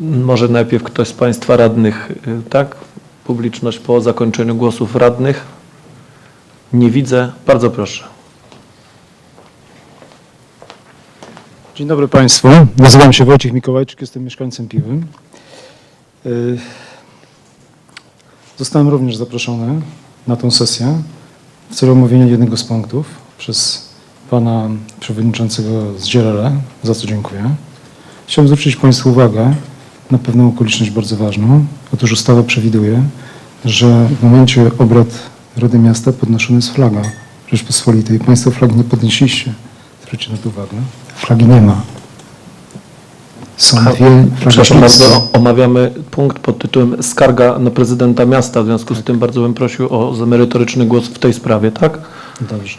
Może najpierw ktoś z Państwa radnych, y, tak? Publiczność po zakończeniu głosów radnych. Nie widzę. Bardzo proszę. Dzień dobry Państwu. Nazywam się Wojciech Mikołajczyk, jestem mieszkańcem Piły. Y, Zostałem również zaproszony na tą sesję w celu omówienia jednego z punktów przez Pana Przewodniczącego Zdzierele, za co dziękuję. Chciałbym zwrócić Państwu uwagę na pewną okoliczność bardzo ważną. Otóż ustawa przewiduje, że w momencie obrad Rady Miasta podnoszona jest flaga Rzeczpospolitej. Państwo flagi nie podnieśliście. Zwróćcie na to uwagę. Flagi nie ma. Są A, dwie Przepraszam bardzo, omawiamy punkt pod tytułem Skarga na prezydenta miasta. W związku z tym bardzo bym prosił o merytoryczny głos w tej sprawie, tak? Dobrze.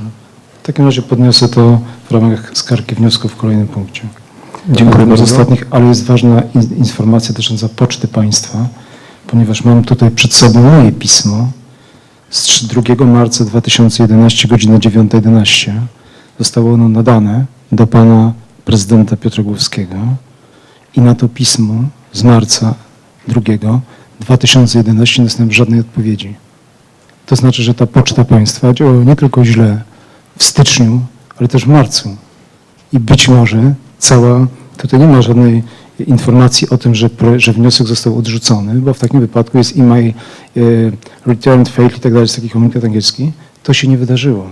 W takim razie podniosę to w ramach skargi wniosku w kolejnym punkcie. Dziękuję Jednym z bardzo. ostatnich, ale jest ważna in- informacja dotycząca Poczty Państwa, ponieważ mam tutaj przed sobą moje pismo z trz- 2 marca 2011, godzina 9.11. Zostało ono nadane do pana prezydenta Piotra Głowskiego i na to pismo z marca 2 2011 nie dostałem żadnej odpowiedzi. To znaczy, że ta Poczta Państwa działała nie tylko źle w styczniu, ale też w marcu i być może cała, tutaj nie ma żadnej informacji o tym, że, że wniosek został odrzucony, bo w takim wypadku jest e-mail e, returned failed i tak dalej, jest taki komunikat angielski. To się nie wydarzyło.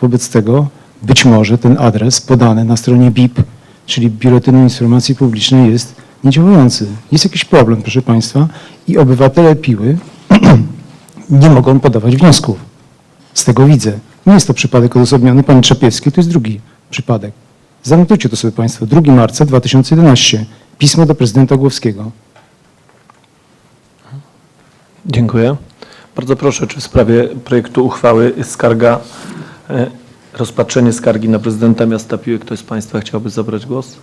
Wobec tego być może ten adres podany na stronie BIP, czyli Biuletynu Informacji Publicznej jest niedziałający. Jest jakiś problem, proszę Państwa, i obywatele Piły nie mogą podawać wniosków. Z tego widzę. Nie jest to przypadek odosobniony pani Czapiewskiej, to jest drugi przypadek. Zanotujcie to sobie Państwo. 2 marca 2011. Pismo do prezydenta Głowskiego. Dziękuję. Bardzo proszę, czy w sprawie projektu uchwały skarga, e, rozpatrzenie skargi na prezydenta miasta Piły ktoś z Państwa chciałby zabrać głos?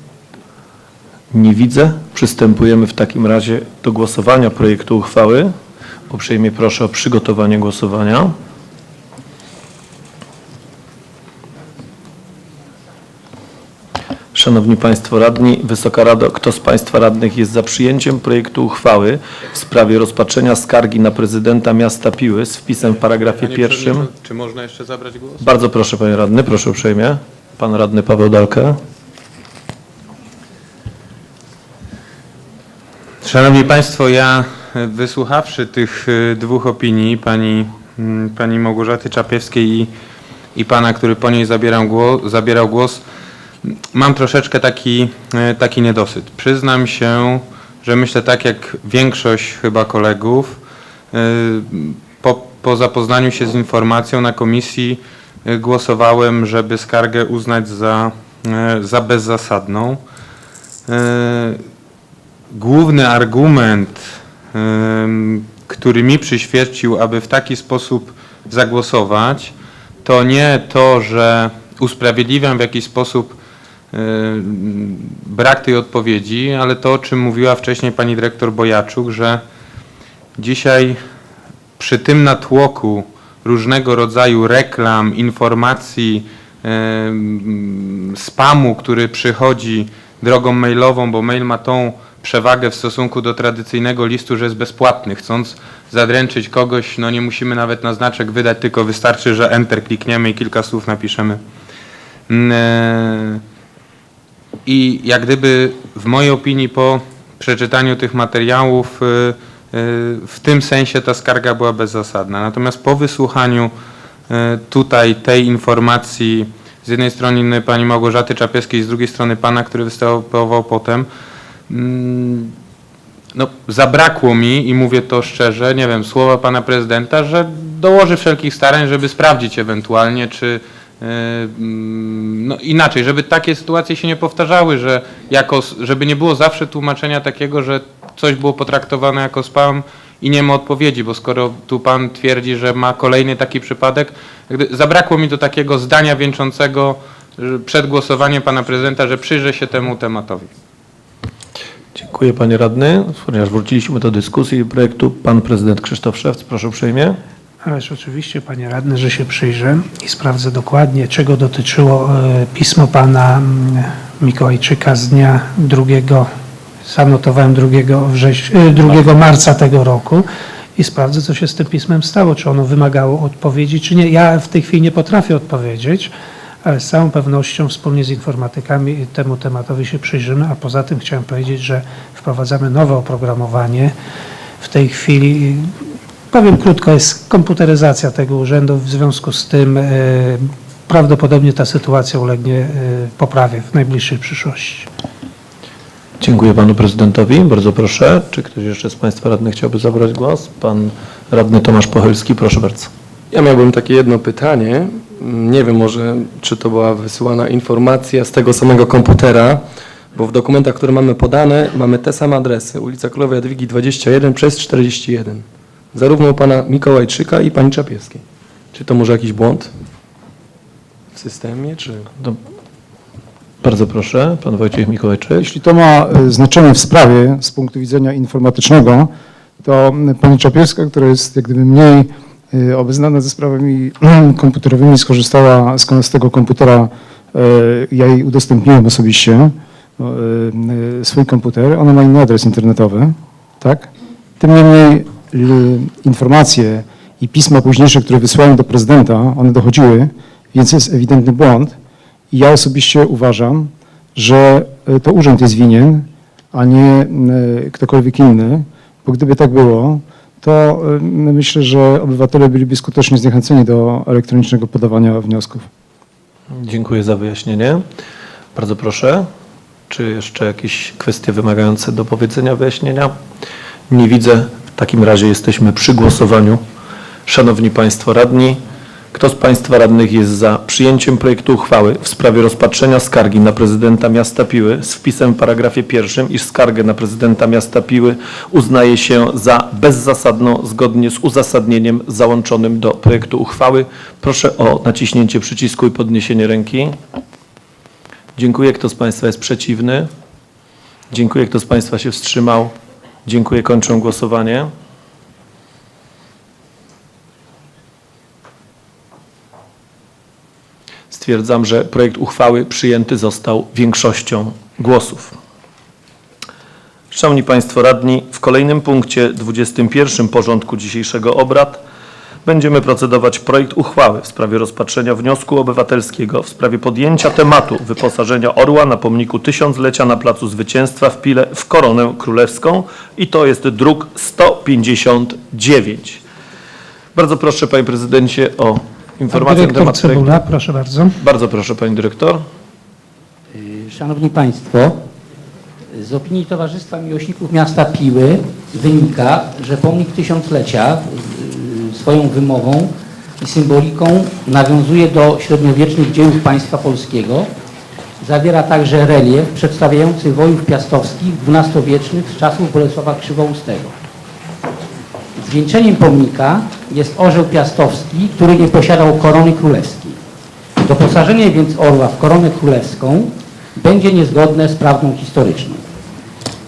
Nie widzę. Przystępujemy w takim razie do głosowania projektu uchwały. Uprzejmie proszę o przygotowanie głosowania. Szanowni Państwo Radni, Wysoka Rado, kto z Państwa radnych jest za przyjęciem projektu uchwały w sprawie rozpatrzenia skargi na prezydenta miasta Piły z wpisem w paragrafie Panie pierwszym? Przewodniczący, Czy można jeszcze zabrać głos? Bardzo proszę Panie Radny, proszę uprzejmie. Pan Radny Paweł Dalkę. Szanowni Państwo, ja e, wysłuchawszy tych e, dwóch opinii, pani, mm, pani Małgorzaty Czapiewskiej i, i pana, który po niej zabierał głos, zabierał głos, mam troszeczkę taki, e, taki niedosyt. Przyznam się, że myślę tak jak większość chyba kolegów, e, po, po zapoznaniu się z informacją na komisji e, głosowałem, żeby skargę uznać za, za bezzasadną. Główny argument, który mi przyświecił, aby w taki sposób zagłosować, to nie to, że usprawiedliwiam w jakiś sposób brak tej odpowiedzi, ale to, o czym mówiła wcześniej pani dyrektor Bojaczuk, że dzisiaj przy tym natłoku różnego rodzaju reklam, informacji, em, spamu, który przychodzi drogą mailową, bo mail ma tą przewagę w stosunku do tradycyjnego listu, że jest bezpłatny. Chcąc zadręczyć kogoś, no nie musimy nawet na znaczek wydać, tylko wystarczy, że enter klikniemy i kilka słów napiszemy. I jak gdyby w mojej opinii po przeczytaniu tych materiałów y, y, w tym sensie ta skarga była bezzasadna. Natomiast po wysłuchaniu y, tutaj tej informacji z jednej strony pani Małgorzaty Czapiewskiej, z drugiej strony pana, który występował potem, mm, no, zabrakło mi, i mówię to szczerze, nie wiem, słowa pana prezydenta, że dołoży wszelkich starań, żeby sprawdzić ewentualnie, czy no inaczej, żeby takie sytuacje się nie powtarzały, że jako, żeby nie było zawsze tłumaczenia takiego, że coś było potraktowane jako spam i nie ma odpowiedzi, bo skoro tu pan twierdzi, że ma kolejny taki przypadek, zabrakło mi do takiego zdania wieńczącego przed głosowaniem pana prezydenta, że przyjrzę się temu tematowi. Dziękuję Panie Radny. Ponieważ wróciliśmy do dyskusji projektu, Pan Prezydent Krzysztof Szewc, proszę uprzejmie. Ależ oczywiście, panie radny, że się przyjrzę i sprawdzę dokładnie, czego dotyczyło e, pismo pana mm, Mikołajczyka z dnia 2, zanotowałem 2, wrześ, e, 2 marca tego roku i sprawdzę, co się z tym pismem stało, czy ono wymagało odpowiedzi, czy nie. Ja w tej chwili nie potrafię odpowiedzieć, ale z całą pewnością wspólnie z informatykami temu tematowi się przyjrzymy, a poza tym chciałem powiedzieć, że wprowadzamy nowe oprogramowanie. W tej chwili Powiem krótko, jest komputeryzacja tego urzędu, w związku z tym e, prawdopodobnie ta sytuacja ulegnie e, poprawie w najbliższej przyszłości. Dziękuję panu prezydentowi. Bardzo proszę. Czy ktoś jeszcze z państwa radnych chciałby zabrać głos? Pan radny Tomasz Pochylski, proszę bardzo. Ja miałbym takie jedno pytanie. Nie wiem może, czy to była wysyłana informacja z tego samego komputera, bo w dokumentach, które mamy podane, mamy te same adresy. Ulica Królowej Jadwigi 21 przez 41. Zarówno u pana Mikołajczyka i pani Czapiewskiej. Czy to może jakiś błąd w systemie, czy... Do... Bardzo proszę, pan Wojciech Mikołajczyk. Jeśli to ma e, znaczenie w sprawie z punktu widzenia informatycznego, to pani Czapiewska, która jest jak gdyby mniej e, obeznana ze sprawami komputerowymi, skorzystała z, z tego komputera, e, ja jej udostępniłem osobiście swój komputer, ona ma inny adres internetowy, tak? Tym niemniej informacje i pisma późniejsze, które wysłałem do prezydenta, one dochodziły, więc jest ewidentny błąd. I ja osobiście uważam, że e, to urząd jest winien, a nie e, ktokolwiek inny, bo gdyby tak było, to myślę, że obywatele byliby skutecznie zniechęceni do elektronicznego podawania wniosków. Dziękuję za wyjaśnienie. Bardzo proszę. Czy jeszcze jakieś kwestie wymagające dopowiedzenia, wyjaśnienia? Nie widzę. Takim razie jesteśmy przy głosowaniu. Szanowni Państwo Radni, kto z Państwa radnych jest za przyjęciem projektu uchwały w sprawie rozpatrzenia skargi na prezydenta miasta Piły z wpisem w paragrafie pierwszym, iż skargę na prezydenta miasta Piły uznaje się za bezzasadną zgodnie z uzasadnieniem załączonym do projektu uchwały? Proszę o naciśnięcie przycisku i podniesienie ręki. Dziękuję. Kto z Państwa jest przeciwny? Dziękuję. Kto z Państwa się wstrzymał? Dziękuję. Kończę głosowanie. Stwierdzam, że projekt uchwały przyjęty został większością głosów. Szanowni Państwo Radni, w kolejnym punkcie 21 porządku dzisiejszego obrad będziemy procedować projekt uchwały w sprawie rozpatrzenia wniosku obywatelskiego w sprawie podjęcia tematu wyposażenia orła na pomniku tysiąclecia na Placu Zwycięstwa w Pile w koronę królewską i to jest druk 159. Bardzo proszę Panie Prezydencie o informację na dyrektor temat. Cebula, proszę bardzo. Bardzo proszę Pani Dyrektor. Y, Szanowni Państwo, z opinii Towarzystwa Miłośników Miasta Piły wynika, że pomnik tysiąclecia swoją wymową i symboliką nawiązuje do średniowiecznych dziejów państwa polskiego. Zawiera także relief przedstawiający wojów piastowskich XII-wiecznych z czasów Bolesława Krzywoustego. Zwieńczeniem pomnika jest orzeł piastowski, który nie posiadał korony królewskiej. Doposażenie więc orła w koronę królewską będzie niezgodne z prawdą historyczną.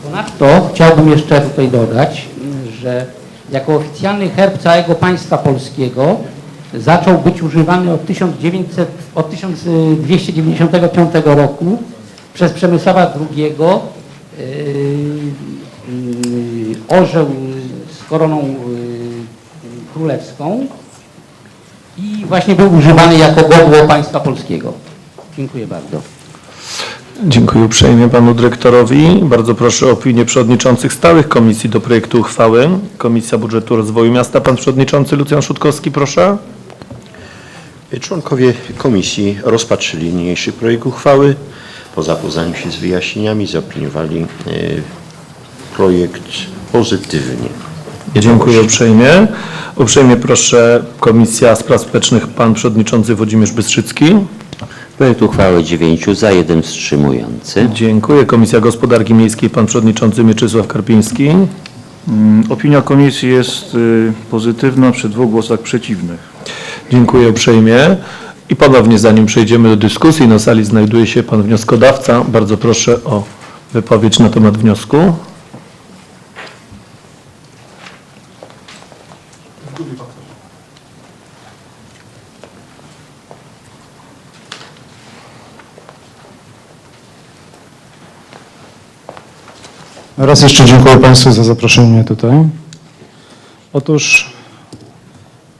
Ponadto chciałbym jeszcze tutaj dodać, że jako oficjalny herb całego państwa polskiego zaczął być używany od, 1900, od 1295 roku przez Przemysława II yy, yy, orzeł z koroną yy, królewską i właśnie był używany jako godło państwa polskiego. Dziękuję bardzo. Dziękuję uprzejmie Panu Dyrektorowi. Bardzo proszę o opinię przewodniczących stałych komisji do projektu uchwały. Komisja Budżetu Rozwoju Miasta, Pan Przewodniczący Lucjan Szutkowski, proszę. Członkowie komisji rozpatrzyli niniejszy projekt uchwały. Po zapoznaniu się z wyjaśnieniami zaopiniowali e, projekt pozytywnie. Dziękuję uprzejmie. Uprzejmie proszę Komisja Spraw Społecznych, Pan Przewodniczący Włodzimierz Bystrzycki. Projekt uchwały 9 za, 1 wstrzymujący. Dziękuję. Komisja Gospodarki Miejskiej, Pan Przewodniczący Mieczysław Karpiński. Mm, Opinia komisji jest y, pozytywna przy dwóch głosach przeciwnych. Dziękuję uprzejmie. I ponownie, zanim przejdziemy do dyskusji, na sali znajduje się Pan wnioskodawca. Bardzo proszę o wypowiedź na temat wniosku. Raz jeszcze dziękuję Państwu za zaproszenie tutaj. Otóż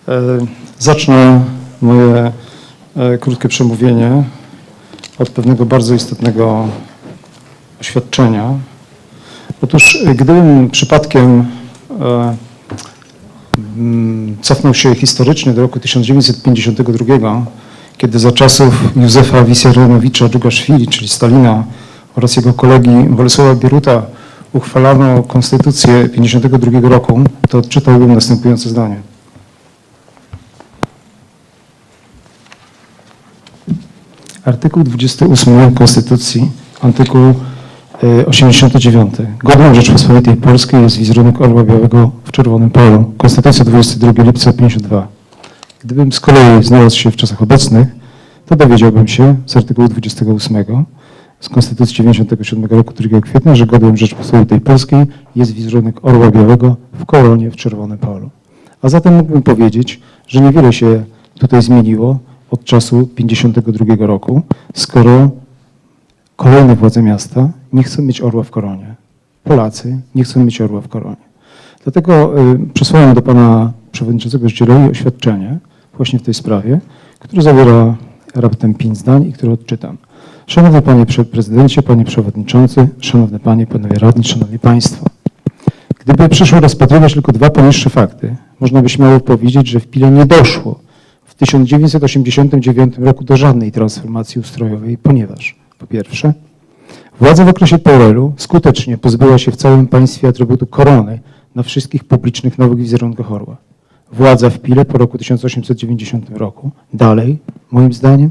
e, zacznę moje e, krótkie przemówienie od pewnego bardzo istotnego oświadczenia. Otóż gdybym przypadkiem e, cofnął się historycznie do roku 1952, kiedy za czasów Józefa Wissarionowicza Dżugaszwili, czyli Stalina oraz jego kolegi Bolesława Bieruta uchwalano konstytucję 52 roku, to odczytałbym następujące zdanie. Artykuł 28 Konstytucji, artykuł e, 89. Godną Rzeczpospolitej Polskiej jest wizerunek Orła Białego w czerwonym polu. Konstytucja 22 lipca 52. Gdybym z kolei znalazł się w czasach obecnych, to dowiedziałbym się z artykułu 28 z Konstytucji 97 roku 2 kwietnia, że godłem Rzeczpospolitej Polskiej jest wizerunek Orła Białego w koronie w czerwonym polu. A zatem mógłbym powiedzieć, że niewiele się tutaj zmieniło od czasu 52 roku, skoro kolejne władze miasta nie chcą mieć orła w koronie. Polacy nie chcą mieć orła w koronie. Dlatego y, przesłałem do pana przewodniczącego Zdzieroi oświadczenie właśnie w tej sprawie, które zawiera raptem pięć zdań i które odczytam. Szanowny panie prezydencie, panie przewodniczący, szanowne panie, panowie radni, szanowni państwo. Gdyby przyszło rozpatrywać tylko dwa poniższe fakty, można by śmiało powiedzieć, że w Pile nie doszło w 1989 roku do żadnej transformacji ustrojowej, ponieważ po pierwsze, władza w okresie PRL-u skutecznie pozbyła się w całym państwie atrybutu korony na wszystkich publicznych nowych wizerunkach orła. Władza w Pile po roku 1890 roku dalej, moim zdaniem,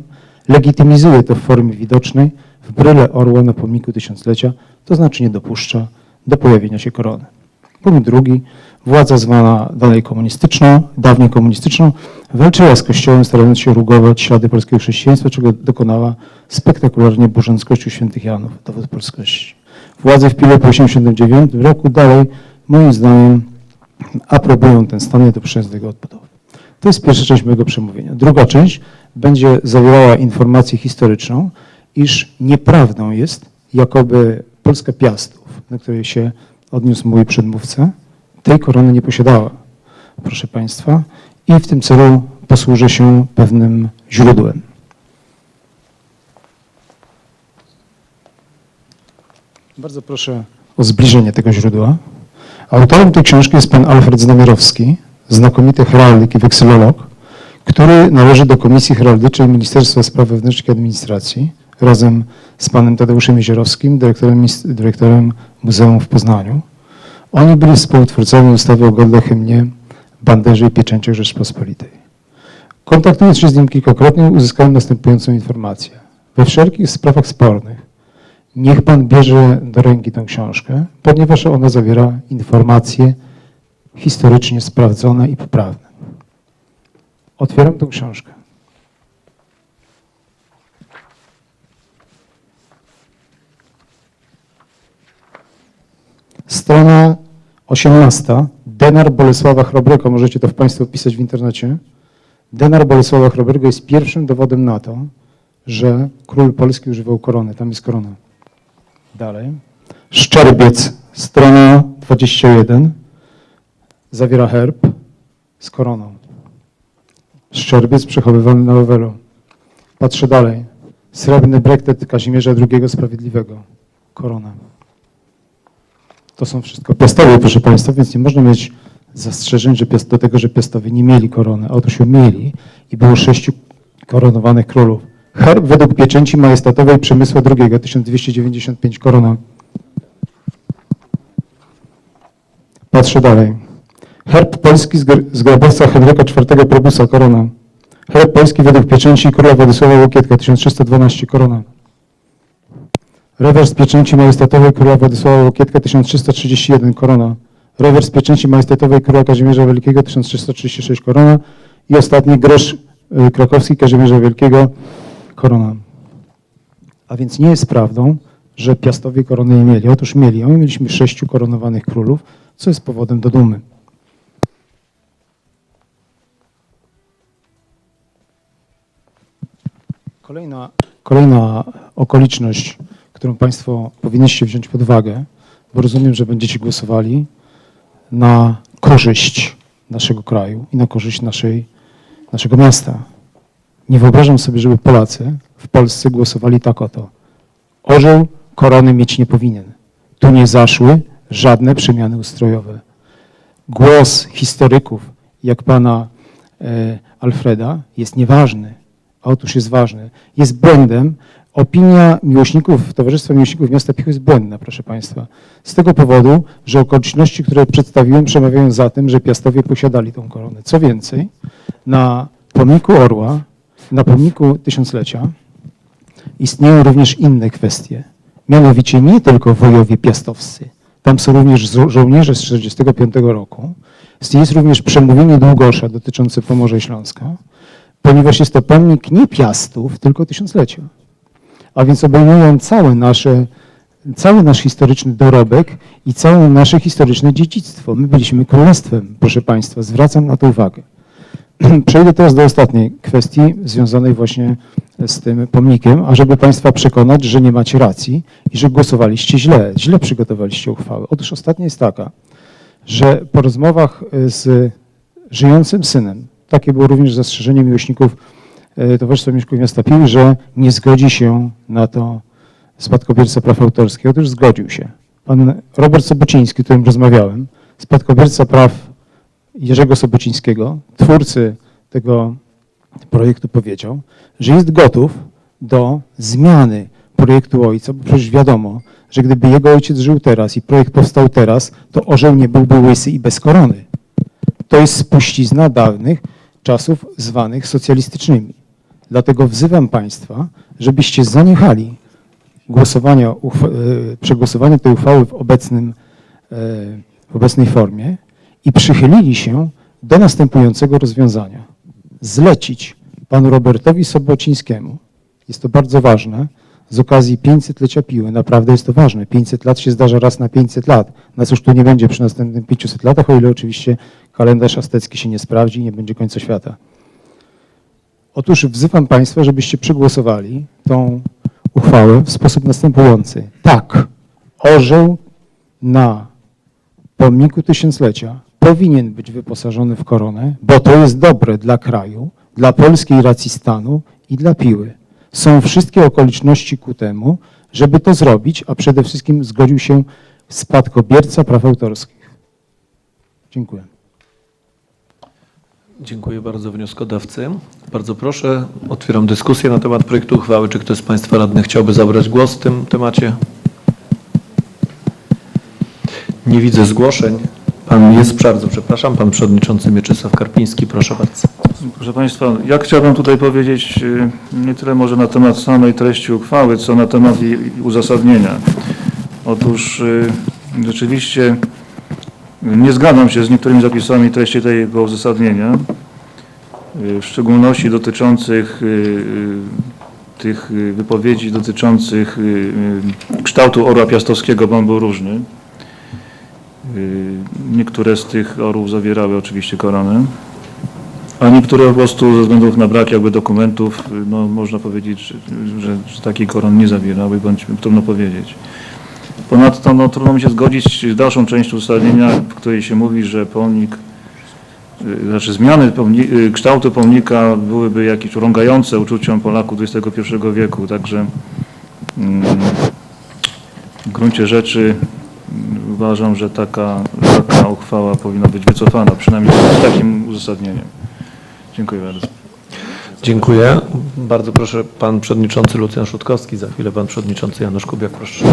legitymizuje to w formie widocznej w bryle orła na pomniku tysiąclecia, to znaczy nie dopuszcza do pojawienia się korony. Punkt drugi. Władza zwana dalej komunistyczną, dawniej komunistyczną, walczyła z Kościołem, starając się rugować ślady polskiego chrześcijaństwa, czego dokonała spektakularnie burząc Kościół Świętych Janów, dowód polskości. Władze w Pile po 1989 roku dalej, moim zdaniem, aprobują ten stan i dopuszczają do jego odbudowy. To jest pierwsza część mojego przemówienia. Druga część będzie zawierała informację historyczną, iż nieprawdą jest, jakoby Polska Piastów, do której się odniósł mój przedmówca, tej korony nie posiadała, proszę Państwa, i w tym celu posłużę się pewnym źródłem. Bardzo proszę o zbliżenie tego źródła. Autorem tej książki jest pan Alfred Znamierowski, znakomity heraldyk i wekselolog, który należy do Komisji Heraldycznej Ministerstwa Spraw Wewnętrznych i Administracji razem z panem Tadeuszem Jezierowskim, dyrektorem, dyrektorem Muzeum w Poznaniu. Oni byli współtwórcami ustawy o godle hymnie, banderze i pieczęciach Rzeczpospolitej. Kontaktując się z nim kilkakrotnie, uzyskałem następującą informację. We wszelkich sprawach spornych niech pan bierze do ręki tę książkę, ponieważ ona zawiera informacje historycznie sprawdzone i poprawne. Otwieram tę książkę. Strona 18. Denar Bolesława Chrobrego. Możecie to w Państwo wpisać w internecie. Denar Bolesława Chrobrego jest pierwszym dowodem na to, że król polski używał korony. Tam jest korona. Dalej. Szczerbiec, strona 21. Zawiera herb z koroną. Szczerbiec przechowywany na Wawelu. Patrzę dalej. Srebrny brektet Kazimierza II Sprawiedliwego. Korona. To są wszystko piastowie, proszę Państwa, więc nie można mieć zastrzeżeń że piast- do tego, że piastowie nie mieli korony. Otóż ją mieli i było sześciu koronowanych królów. Herb według pieczęci majestatowej Przemysła II, 1295 korona. Patrzę dalej. Herb polski z, gr- z grabowca Henryka IV Probusa, korona. Herb polski według pieczęci króla Władysława Łokietka, 1312 korona. Rewers pieczęci majestatowej króla Władysława Łokietka 1331 korona. Rewers pieczęci majestatowej króla Kazimierza Wielkiego 1336 korona. I ostatni grosz y, krakowski Kazimierza Wielkiego korona. A więc nie jest prawdą, że Piastowie korony nie mieli. Otóż mieli. My mieliśmy sześciu koronowanych królów, co jest powodem do dumy. Kolejna, kolejna okoliczność, którą Państwo powinniście wziąć pod uwagę, bo rozumiem, że będziecie głosowali na korzyść naszego kraju i na korzyść naszej, naszego miasta. Nie wyobrażam sobie, żeby Polacy w Polsce głosowali tak oto. Orzeł korony mieć nie powinien. Tu nie zaszły żadne przemiany ustrojowe. Głos historyków, jak pana e, Alfreda, jest nieważny. Otóż jest ważny. Jest błędem. Opinia miłośników, Towarzystwa Miłośników Miasta Pichu jest błędna, proszę Państwa. Z tego powodu, że okoliczności, które przedstawiłem, przemawiają za tym, że Piastowie posiadali tą koronę. Co więcej, na pomniku Orła, na pomniku Tysiąclecia istnieją również inne kwestie. Mianowicie nie tylko wojowie piastowscy. Tam są również żo- żołnierze z 1945 roku. Jest również przemówienie Długosza dotyczące Pomorza Śląska, ponieważ jest to pomnik nie piastów, tylko tysiąclecia. A więc obejmują całe nasze, cały nasz historyczny dorobek i całe nasze historyczne dziedzictwo. My byliśmy królestwem, proszę Państwa, zwracam na to uwagę. Przejdę teraz do ostatniej kwestii związanej właśnie z tym pomnikiem, ażeby Państwa przekonać, że nie macie racji i że głosowaliście źle, źle przygotowaliście uchwałę. Otóż ostatnia jest taka, że po rozmowach z żyjącym synem, takie było również zastrzeżenie miłośników e, Towarzystwa Mieszkań Miasta Pił, że nie zgodzi się na to spadkobierca praw autorskich. Otóż zgodził się. Pan Robert Sobociński, z którym rozmawiałem, spadkobierca praw Jerzego Sobocińskiego, twórcy tego projektu powiedział, że jest gotów do zmiany projektu ojca, bo przecież wiadomo, że gdyby jego ojciec żył teraz i projekt powstał teraz, to orzeł nie byłby łysy i bez korony. To jest spuścizna dawnych czasów zwanych socjalistycznymi. Dlatego wzywam Państwa, żebyście zaniechali głosowania, e, przegłosowania tej uchwały w, obecnym, e, w obecnej formie i przychylili się do następującego rozwiązania. Zlecić panu Robertowi Sobocińskiemu, jest to bardzo ważne, z okazji 500-lecia piły, naprawdę jest to ważne. 500 lat się zdarza raz na 500 lat. Nas już tu nie będzie przy następnych 500 latach, o ile oczywiście kalendarz astecki się nie sprawdzi i nie będzie końca świata. Otóż wzywam Państwa, żebyście przegłosowali tą uchwałę w sposób następujący. Tak, orzeł na pomniku tysiąclecia powinien być wyposażony w koronę, bo to jest dobre dla kraju, dla polskiej racji stanu i dla piły. Są wszystkie okoliczności ku temu, żeby to zrobić, a przede wszystkim zgodził się spadkobierca praw autorskich. Dziękuję. Dziękuję bardzo wnioskodawcy. Bardzo proszę, otwieram dyskusję na temat projektu uchwały. Czy ktoś z Państwa radnych chciałby zabrać głos w tym temacie? Nie widzę zgłoszeń. Pan jest bardzo, przepraszam, pan przewodniczący Mieczysław Karpiński, proszę bardzo. Proszę Państwa, ja chciałbym tutaj powiedzieć y, nie tyle może na temat samej treści uchwały, co na temat jej uzasadnienia. Otóż y, rzeczywiście nie zgadzam się z niektórymi zapisami treści tego uzasadnienia, y, w szczególności dotyczących y, y, tych wypowiedzi dotyczących kształtu orła piastowskiego, bo on był różny. Niektóre z tych orłów zawierały oczywiście koronę, a niektóre po prostu ze względów na brak jakby dokumentów, no można powiedzieć, że, że, że takiej koron nie zawierały, bądź trudno powiedzieć. Ponadto no, trudno mi się zgodzić z dalszą częścią uzasadnienia, w której się mówi, że pomnik, y, znaczy zmiany pomni, y, kształtu pomnika byłyby jakieś urągające uczuciom Polaków XXI wieku, także mm, w gruncie rzeczy mm, uważam, że taka, taka uchwała powinna być wycofana, przynajmniej z takim uzasadnieniem. Dziękuję bardzo. Dziękuję. Bardzo proszę, pan przewodniczący Lucjan Szutkowski, za chwilę pan przewodniczący Janusz Kubiak, proszę.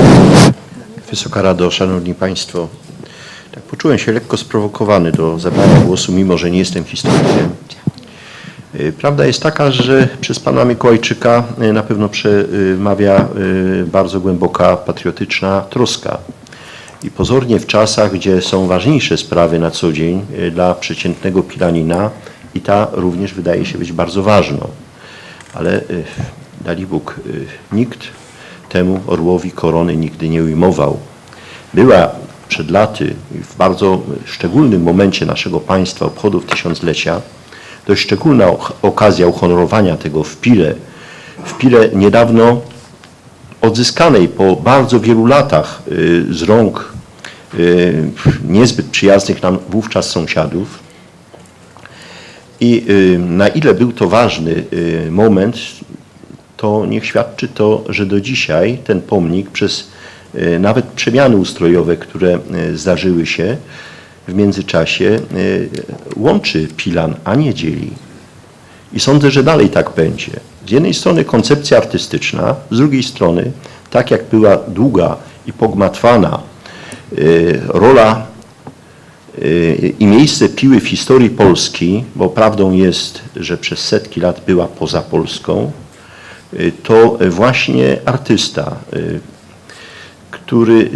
Wysoka Rado, Szanowni Państwo, tak poczułem się lekko sprowokowany do zabrania głosu, mimo że nie jestem historykiem. Y, Prawda jest taka, że przez pana Mikołajczyka y, na pewno przemawia y, bardzo głęboka patriotyczna troska. I pozornie w czasach, gdzie są ważniejsze sprawy na co dzień dla przeciętnego pilanina i ta również wydaje się być bardzo ważną. Ale dali Bóg, nikt temu orłowi korony nigdy nie ujmował. Była przed laty, w bardzo szczególnym momencie naszego państwa, obchodów tysiąclecia, dość szczególna ok- okazja uhonorowania tego w Pile, w Pile niedawno odzyskanej po bardzo wielu latach y, z rąk y, niezbyt przyjaznych nam wówczas sąsiadów. I y, na ile był to ważny moment, to niech świadczy to, że do dzisiaj ten pomnik przez y, nawet przemiany ustrojowe, które y, zdarzyły się w międzyczasie, y, łączy Pilan, a nie dzieli. I sądzę, że dalej tak będzie. Z jednej strony koncepcja artystyczna, z drugiej strony, tak jak była długa i pogmatwana rola i miejsce piły w historii Polski, bo prawdą jest, że przez setki lat była poza Polską, to właśnie artysta, y, który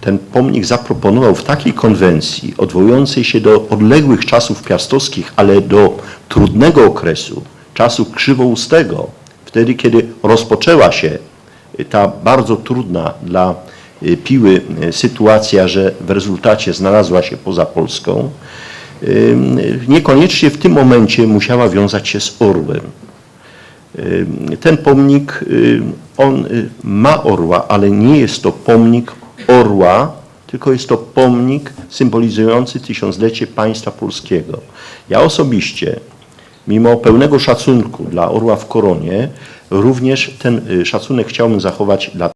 ten pomnik zaproponował w takiej konwencji odwołującej się do odległych czasów piastowskich, ale do trudnego okresu, czasu krzywoustego, wtedy kiedy rozpoczęła się ta bardzo trudna dla y, Piły y, sytuacja, że w rezultacie znalazła się poza Polską, y, niekoniecznie w tym momencie musiała wiązać się z orłem. Y, Ten pomnik, y, on y, ma orła, ale nie jest to pomnik orła, tylko jest to pomnik symbolizujący tysiąclecie państwa polskiego. Ja osobiście, mimo pełnego szacunku dla orła w koronie, również ten szacunek chciałbym zachować dla